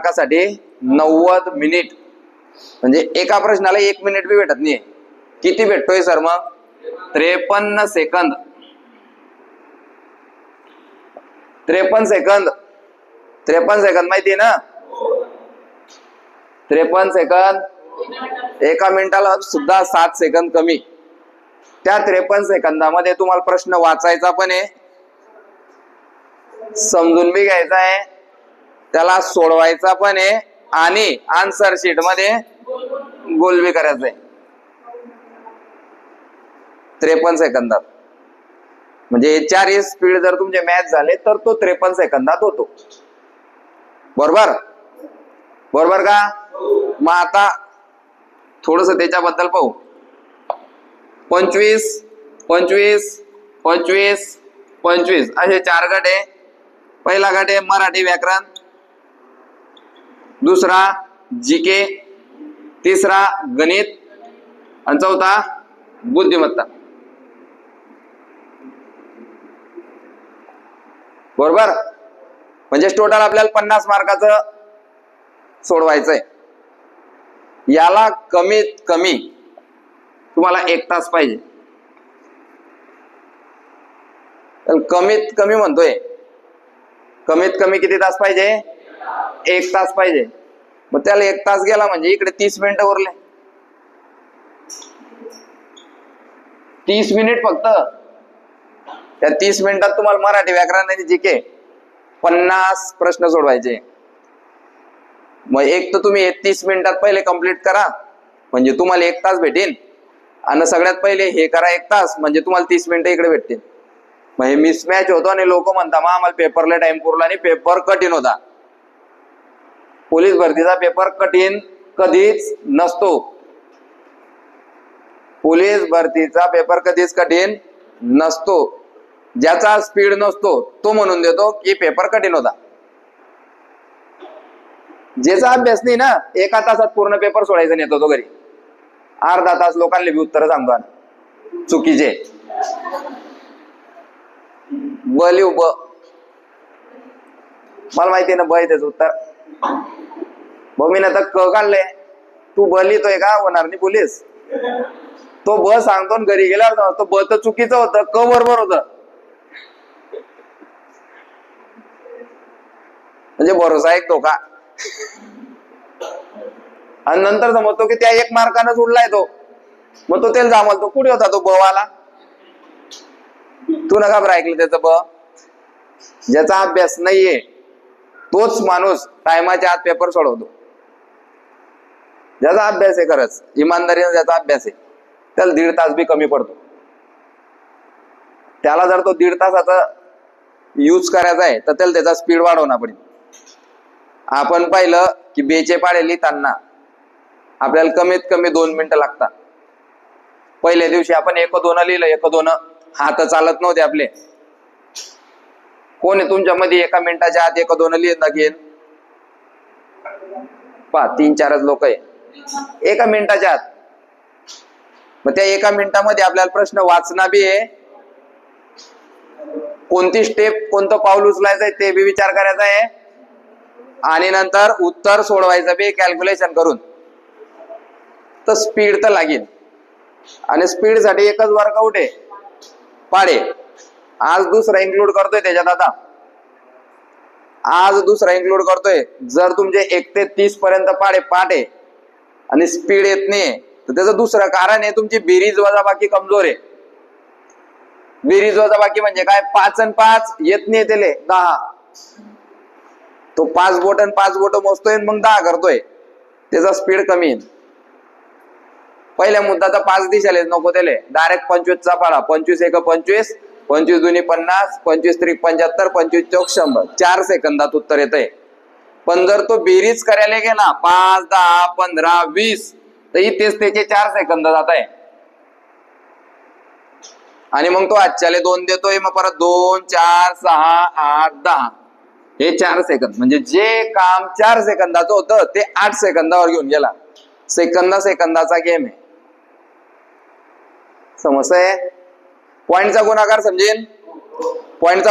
मार्कासाठी नव्वद मिनिट. म्हणजे एका प्रश्नाला एक मिनिट बी भेटत नाही किती भेटतोय सर मग? त्रेपन्न सेकंद. त्रेपन्न सेकंद. त्रेपन्न सेकंद माहिती ना? त्रेपन्न सेकंद. एका मिनिटाला सुद्धा सात सेकंद कमी. त्या त्रेपन्न सेकंदामध्ये तुम्हाला प्रश्न वाचायचा पण आहे. समजून बी घ्यायचा आहे. त्याला सोडवायचा पण आहे आणि आन्सर शीटमध्ये गोल बी करायचं आहे. त्रेपन्न सेकंदात. म्हणजे चारही स्पीड जर तुमचे मॅच झाले तर तो त्रेपन्न सेकंदात होतो. बरोबर? बरोबर का? मग आता थोडस त्याच्याबद्दल पाहू. पंचवीस पंचवीस पंचवीस पंचवीस. असे चार गट आहे. पहिला गट आहे मराठी व्याकरण. दुसरा जी के तिसरा गणित आणि चौथा बुद्धिमत्ता. बरोबर? म्हणजे टोटल आपल्याला पन्नास मार्काचं सोडवायचंय. याला कमीत कमी तुम्हाला एक तास पाहिजे. तर कमीत कमी म्हणतोय. कमीत कमी किती तास पाहिजे? एक तास पाहिजे. मग त्याला एक तास गेला म्हणजे इकडे तीस मिनिट उरले. तीस मिनिट फक्त. त्या तीस मिनिटात तुम्हाला मराठी व्याकरण जी के पन्नास प्रश्न सोडवायचे. मग एक तर तुम्ही तीस मिनिटात पहिले कंप्लीट करा. म्हणजे तुम्हाला एक तास भेटेल. आणि सगळ्यात पहिले हे करा एक तास. म्हणजे तुम्हाला तीस मिनिटं इकडे भेटतील. मग हे मिसमॅच होतो आणि लोक म्हणता मग आम्हाला पेपरला टाइम पुरला आणि पेपर कठीण होता. पोलीस भरतीचा पेपर कठीण कधीच नसतो. पोलीस भरतीचा पेपर कधीच कठीण नसतो. ज्याचा स्पीड नसतो तो म्हणून देतो की पेपर कठीण होता. ज्याचा अभ्यास नाही ना एका तासात पूर्ण पेपर सोडायचा नेतो तो घरी. अर्धा तास लोकांना बी उत्तर सांगतो आणि चुकीचे. बलिव ब मला माहिती ना ब त्याच त्याचं उत्तर. मी आता क काढलंय. तू ब लिहितोय का? होणार नाही पोलीस. तो ब सांगतो घरी घरी गेल्यावर तो ब तर चुकीचं होतं क बरोबर होत. म्हणजे भरोसा एक धोका. आणि नंतर समजतो की त्या एक मार्कानच उडलाय तो. मग तो त्याला जामलतो कुठे होता तो बवाला? तू नका बरं ऐकलं त्याचं ब. ज्याचा अभ्यास नाहीये तोच माणूस टायमाच्या आत पेपर सोडवतो. ज्याचा अभ्यास आहे खरंच इमानदारीने ज्याचा अभ्यास आहे त्याला दीड तास बी कमी पडतो. त्याला जर तो दीड तासाचा यूज करायचा आहे तर त्याला त्याचा स्पीड वाढवणं पडेल. आपण पाहिलं की बेचे पाडे लिहिताना आपल्याला कमीत कमी दोन मिनिटं लागतात. पहिल्या दिवशी आपण एक दोन लिहिलं एक दोन हात चालत नव्हते आपले. कोण तुमच्यामध्ये एका मिनिटाच्या आत एक दोन लिहित घेईन पा तीन चारच लोक आहे. एका मिनिटाच्या आत. मग त्या एका मिनिटामध्ये आपल्याला प्रश्न वाचना बी आहे. कोणती स्टेप कोणतं पाऊल उचलायचंय ते बी विचार करायचा आहे. आणि नंतर उत्तर सोडवायचं बी कॅल्क्युलेशन करून. तर स्पीड तर लागेल. आणि स्पीडसाठी एकच वर्कआउट आहे. पाडे. आज दुसरा इन्क्लूड करतोय त्याच्यात आता. आज दुसरा इन्क्लूड करतोय. जर तुमचे एक ते तीस पर्यंत पाडे पाठ आहे आणि स्पीड येत नाही. तर त्याचं दुसरं कारण आहे तुमची बेरीज वजाबाकी कमजोर आहे. बेरीज वजाबाकी म्हणजे काय? पाच आणि पाच येत नाही त्याले दहा. तो पाच बोट आणि पाच बोट मोजतोय आणि मग दहा करतोय. त्याचा स्पीड कमी येईल पहिल्या मुद्द्याचा पाच दिशाले नको त्याले. डायरेक्ट पंचवीसचा पाडा. पंचवीस एक पंचवीस पंचवीस दुनी पन्नास पंचवीस त्रिक पंच्याहत्तर पंचवीस चौक शंभर. चार सेकंदात उत्तर येत आहे पण जर तो बेरीज करायला गेला पाच दहा पंधरा वीस तर इथेच त्याचे चार सेकंद जात आहे. आणि मग तो आजच्याले दोन देतोय मग परत दोन चार सहा आठ दहा. हे चार सेकंद. म्हणजे जे काम चार सेकंदाचं होतं ते आठ सेकंदावर घेऊन गेला. सेकंदा सेकंदाचा गेम आहे. समजतंय? पॉइंटचा गुणाकार समजेल पॉइंटचा